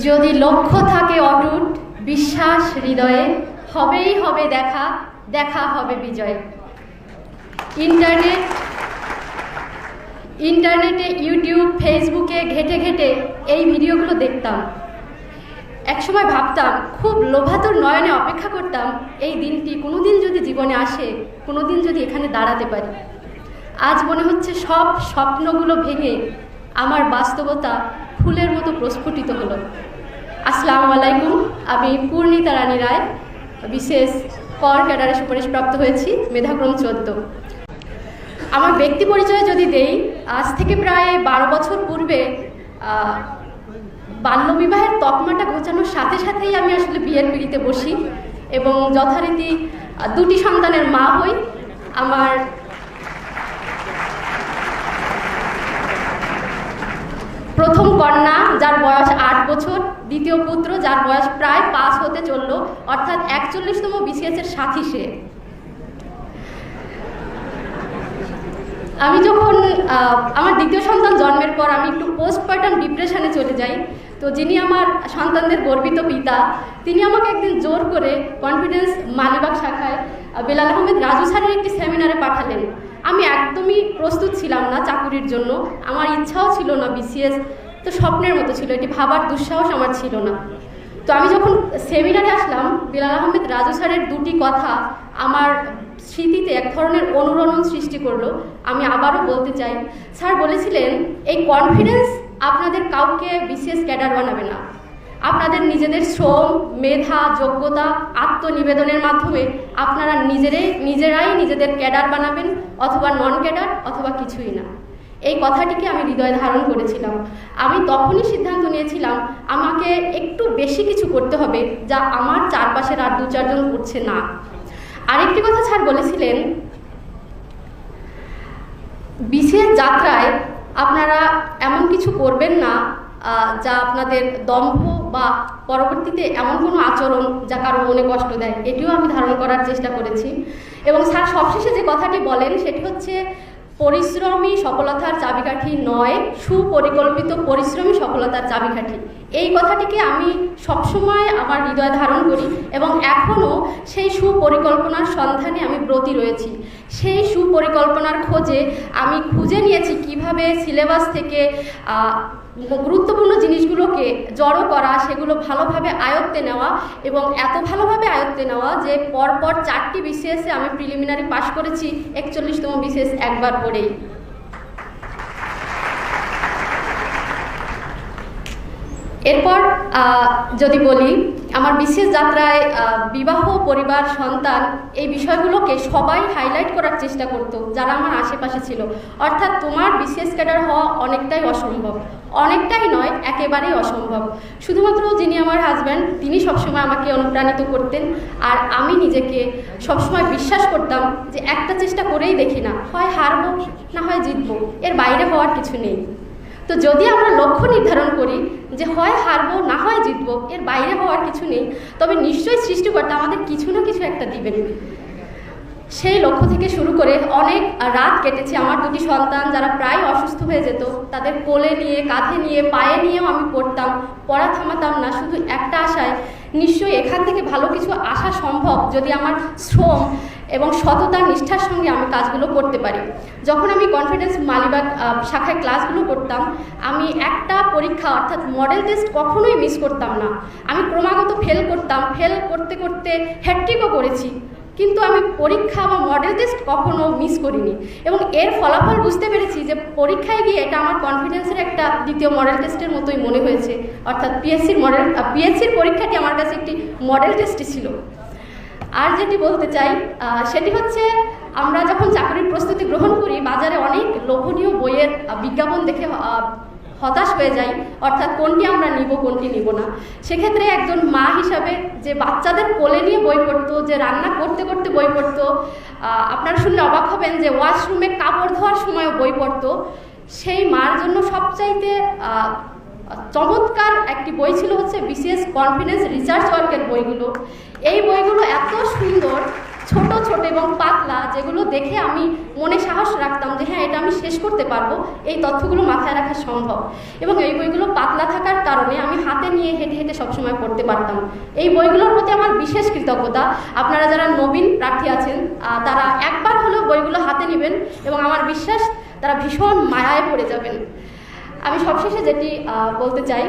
যদি লক্ষ্য থাকে অটুট, বিশ্বাস হৃদয়ে, হবেই হবে দেখা দেখা হবে বিজয়। ইন্টারনেট, ইন্টারনেটে, ইউটিউব, ফেসবুকে ঘেটে ঘেটে এই ভিডিওগুলো দেখতাম। একসময় ভাবতাম, খুব লোভাতুর নয়নে অপেক্ষা করতাম, এই দিনটি কোনোদিন যদি জীবনে আসে, কোনোদিন যদি এখানে দাঁড়াতে পারি। আজ মনে হচ্ছে সব স্বপ্নগুলো ভেঙে আমার বাস্তবতা ফুলের মতো প্রস্ফুটিত হলো। আসসালামু আলাইকুম, আমি পূর্ণিতা রানী রায়, বিশেষ কর ক্যাডারে সুপারিশপ্রাপ্ত হয়েছি, মেধাক্রম চোদ্দ। আমার ব্যক্তি পরিচয় যদি দেই, আজ থেকে প্রায় বারো বছর পূর্বে বাল্যবিবাহের তকমাটা ঘোচানোর সাথে সাথেই আমি আসলে বিয়ের পিড়িতে বসি এবং যথারীতি দুটি সন্তানের মা হই। আমার প্রথম কন্যা যার বয়স আট বছর, দ্বিতীয় পুত্র যার বয়স প্রায় পাঁচ হতে চলল, অর্থাৎ একচল্লিশতম বিসিএস এর সাথী সে। আমি যখন আমার দ্বিতীয় সন্তান জন্মের পর আমি একটু পোস্টপার্টাম ডিপ্রেশনে চলে যাই, তো যিনি আমার সন্তানদের গর্বিত পিতা, তিনি আমাকে একদিন জোর করে কনফিডেন্স মালিবাগ শাখায় বেলাল আহমেদ রাজু স্যারের একটি সেমিনারে পাঠালেন। আমি একদমই প্রস্তুত ছিলাম না চাকুরির জন্য। আমার ইচ্ছাও ছিল না বিসিএস তো স্বপ্নের মতো ছিল, এটি ভাবার দুঃসাহস আমার ছিল না। তো আমি যখন সেমিনারে আসলাম, বিলাল আহমেদ রাজু স্যারের দুটি কথা আমার স্মৃতিতে এক ধরনের অনুরণন সৃষ্টি করল। আমি আবারও বলতে চাই, স্যার বলেছিলেন, এই কনফিডেন্স আপনাদের কাউকে বিশেষ ক্যাডার বানাবে না। আপনাদের নিজেদের শ্রম, মেধা, যোগ্যতা, আত্মনিবেদনের মাধ্যমে আপনারা নিজেরাই নিজেরাই নিজেদের ক্যাডার বানাবেন, অথবা নন ক্যাডার অথবা কিছুই না। এই কথাটিকে আমি হৃদয়ে ধারণ করেছিলাম। আমি তখনই সিদ্ধান্ত নিয়েছিলাম, আমাকে একটু বেশি কিছু করতে হবে যা আমার চারপাশের আর দু চারজন করছে না। আরেকটি কথা স্যার বলেছিলেন, বিশেষ যাত্রায় আপনারা এমন কিছু করবেন না যা আপনাদের দম্ভ বা পরবর্তীতে এমন কোনো আচরণ যা কারও মনে কষ্ট দেয়, এটিও আমি ধারণ করার চেষ্টা করেছি। এবং স্যার, সবশেষে যে কথাটি বলেন, সেটি হচ্ছে পরিশ্রমী সফলতার চাবিকাঠি নয়, সুপরিকল্পিত পরিশ্রমী সফলতার চাবিকাঠি। এই কথাটিকে আমি সবসময় আমার হৃদয় ধারণ করি এবং এখনও সেই সুপরিকল্পনার সন্ধানে আমি ব্রতী রয়েছি। সেই সুপরিকল্পনার খোঁজে আমি খুঁজে নিয়েছি কীভাবে সিলেবাস থেকে গুরুত্বপূর্ণ জিনিসগুলোকে জড়ো করা, সেগুলো ভালোভাবে আয়ত্তে নেওয়া এবং এত ভালোভাবে আয়ত্তে নেওয়া যে পরপর চারটি বিসিএসে আমি প্রিলিমিনারি পাশ করেছি, একচল্লিশতম বিসিএস একবার পড়েই। এরপর যদি বলি, আমার বিশেষ যাত্রায় বিবাহ পরিবার, সন্তান এই বিষয়গুলোকে সবাই হাইলাইট করার চেষ্টা করতো, যারা আমার আশেপাশে ছিল। অর্থাৎ তোমার বিশেষ ক্যাডার হওয়া অনেকটাই অসম্ভব। অনেকটাই নয়, একেবারেই অসম্ভব। শুধুমাত্র যিনি আমার হাজব্যান্ড তিনি সবসময় আমাকে অনুপ্রাণিত করতেন। আর আমি নিজেকে সবসময় বিশ্বাস করতাম যে একটা চেষ্টা করেই দেখি না, হয় হারবো না হয় জিতবো, এর বাইরে হওয়ার কিছু নেই। তো যদি আমরা লক্ষ্য নির্ধারণ করি যে হয় হারবো, না হয় জিতবো, এর বাইরে হওয়ার কিছু নেই, তবে নিশ্চয়ই সৃষ্টিকর্তা আমাদের কিছু না কিছু একটা দিবেন। সেই লক্ষ্য থেকে শুরু করে অনেক রাত কেটেছে। আমার দুটি সন্তান যারা প্রায় অসুস্থ হয়ে যেত, তাদের কোলে নিয়ে, কাঁধে নিয়ে, পায়ে নিয়েও আমি পড়তাম, পড়া থামাতাম না। শুধু একটা আশায়, নিশ্চয়ই এখান থেকে ভালো কিছু আসা সম্ভব যদি আমার শ্রম এবং সততা, নিষ্ঠার সঙ্গে আমি কাজগুলো করতে পারি। যখন আমি কনফিডেন্স মালিবাগ শাখায় ক্লাসগুলো করতাম, আমি একটা পরীক্ষা অর্থাৎ মডেল টেস্ট কখনোই মিস করতাম না। আমি ক্রমাগত ফেল করতাম ফেল করতে করতে হ্যাট্রিকও করেছি। কিন্তু আমি পরীক্ষা বা মডেল টেস্ট কখনো মিস করিনি। এবং এর ফলাফল বুঝতে পেরেছি যে পরীক্ষায় গিয়ে এটা আমার কনফিডেন্সের একটা দ্বিতীয় মডেল টেস্টের মতোই মনে হয়েছে। অর্থাৎ পিএসসির মডেল পিএসসির পরীক্ষাটি আমার কাছে একটি মডেল টেস্টই ছিল। আর যেটি বলতে চাই সেটি হচ্ছে আমরা যখন চাকরির প্রস্তুতি গ্রহণ করি, বাজারে অনেক লোভনীয় বইয়ের বিজ্ঞাপন দেখে হতাশ হয়ে যাই, অর্থাৎ কোনটি আমরা নিব, কোনটি নিব না। সেক্ষেত্রে একজন মা হিসাবে যে বাচ্চাদের কোলে নিয়ে বই পড়তো, যে রান্না করতে করতে বই পড়তো আপনারা শুনলে অবাক হবেন যে ওয়াশরুমে কাপড় ধোয়ার সময়ও বই পড়তো। সেই মার জন্য সবচাইতে চমৎকার একটি বই ছিল হচ্ছে বিশেষ কনফিডেন্স রিসার্চ ওয়ার্কের বইগুলো। এই বইগুলো এত সুন্দর, ছোট ছোট এবং পাতলা, যেগুলো দেখে আমি মনে সাহস রাখতাম যে হ্যাঁ এটা আমি শেষ করতে পারব, এই তথ্যগুলো মাথায় রাখা সম্ভব। এবং এই বইগুলো পাতলা থাকার কারণে আমি হাতে নিয়ে হেঁটে হেঁটে সবসময় পড়তে পারতাম। এই বইগুলোর প্রতি আমার বিশেষ কৃতজ্ঞতা। আপনারা যারা নবীন প্রার্থী আছেন তারা একবার হলেও বইগুলো হাতে নেবেন এবং আমার বিশ্বাস, তারা ভীষণ মায়ায় পড়ে যাবেন। আমি সবশেষে যেটি বলতে চাই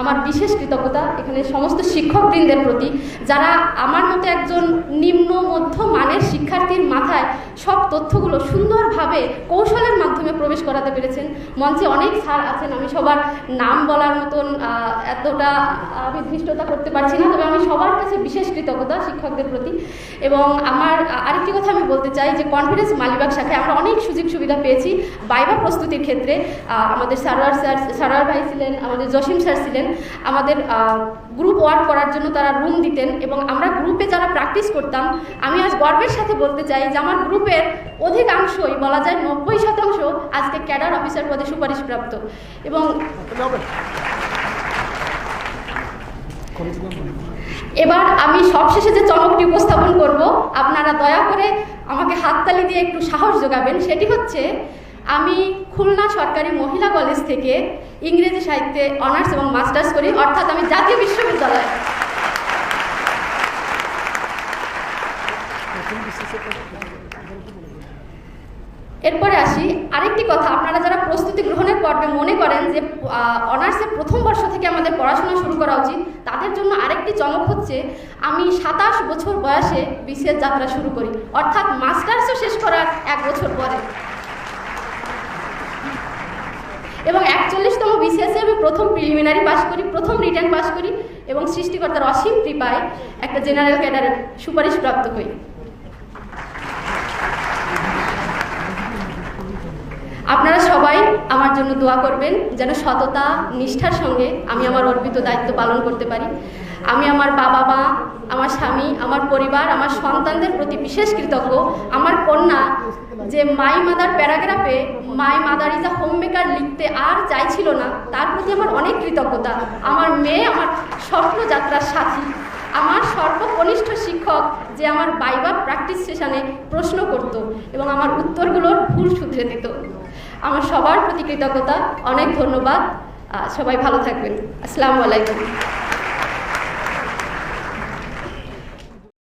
আমার বিশেষ কৃতজ্ঞতা এখানে সমস্ত শিক্ষকবৃন্দের প্রতি, যারা আমার মতো একজন নিম্ন মধ্য মানের শিক্ষার্থীর মাথায় সব তথ্যগুলো সুন্দরভাবে কৌশলের মাধ্যমে প্রবেশ করাতে পেরেছেন। মঞ্চে অনেক স্যার আছেন, আমি সবার নাম বলার মতন এতটা আমি ধৃষ্টতা করতে পারছি না, তবে আমি সবার কাছে বিশেষ কৃতজ্ঞতা শিক্ষকদের প্রতি। এবং আমার আরেকটি কথা আমি বলতে চাই যে, কনফিডেন্স মালিবাগ শাখায় আমরা অনেক সুযোগ সুবিধা পেয়েছি বাইবা প্রস্তুতির ক্ষেত্রে। আমাদের সারোয়ার স্যার, সারোয়ার ভাই ছিলেন, আমাদের জসিম স্যার ছিলেন। আমাদের গ্রুপ ওয়ার্ক করার জন্য তারা রুম দিতেন এবং আমরা গ্রুপে যারা প্র্যাকটিস করতাম, আমি আজ গর্বের সাথে বলতে চাই যে আমার গ্রুপের অধিকাংশই বলা যায় নব্বই শতাংশ আজকে ক্যাডার অফিসার পদে সুপারিশপ্রাপ্ত। এবং এবার আমি সবশেষে যে চমকটি উপস্থাপন করব, আপনারা দয়া করে আমাকে হাততালি দিয়ে একটু সাহস যোগাবেন, সেটি হচ্ছে আমি খুলনা সরকারি মহিলা কলেজ থেকে ইংরেজি সাহিত্যে অনার্স এবং মাস্টার্স করি, অর্থাৎ আমি জাতীয় বিশ্ববিদ্যালয়। এরপরে আসি, আরেকটি কথা, আপনারা যারা প্রস্তুতি গ্রহণের পর্বে মনে করেন যে অনার্সের প্রথম বর্ষ থেকে আমাদের পড়াশোনা শুরু করা উচিত, তাদের জন্য আরেকটি চমক হচ্ছে, আমি সাতাশ বছর বয়সে বিসিএস যাত্রা শুরু করি, অর্থাৎ মাস্টার্সও শেষ করার এক বছর পরে। এবং একচল্লিশতম বিসিএসে আমি প্রথম প্রিলিমিনারি পাস করি, প্রথম রিটার্ন পাস করি এবং সৃষ্টিকর্তার অসীম কৃপায় একটা জেনারেল ক্যাডারের সুপারিশ প্রাপ্ত হই আপনারা সবাই আমার জন্য দোয়া করবেন যেন সততা, নিষ্ঠার সঙ্গে আমি আমার অর্পিত দায়িত্ব পালন করতে পারি। আমি আমার বাবা মা আমার স্বামী, আমার পরিবার, আমার সন্তানদের প্রতি বিশেষ কৃতজ্ঞ। আমার কন্যা যে my mother প্যারাগ্রাফে my mother is a home maker লিখতে আর চাইছিল না, তার প্রতি আমার অনেক কৃতজ্ঞতা। আমার মেয়ে, আমার স্বপ্ন যাত্রার সাথী। আমার সর্বকনিষ্ঠ শিক্ষক যে আমার বাইবা প্র্যাকটিস সেশনে প্রশ্ন করত এবং আমার উত্তরগুলোর ভুল শুধরে দিত আমার সবার প্রতি কৃতজ্ঞতা, অনেক ধন্যবাদ। সবাই ভালো থাকবেন। আসসালামু আলাইকুম।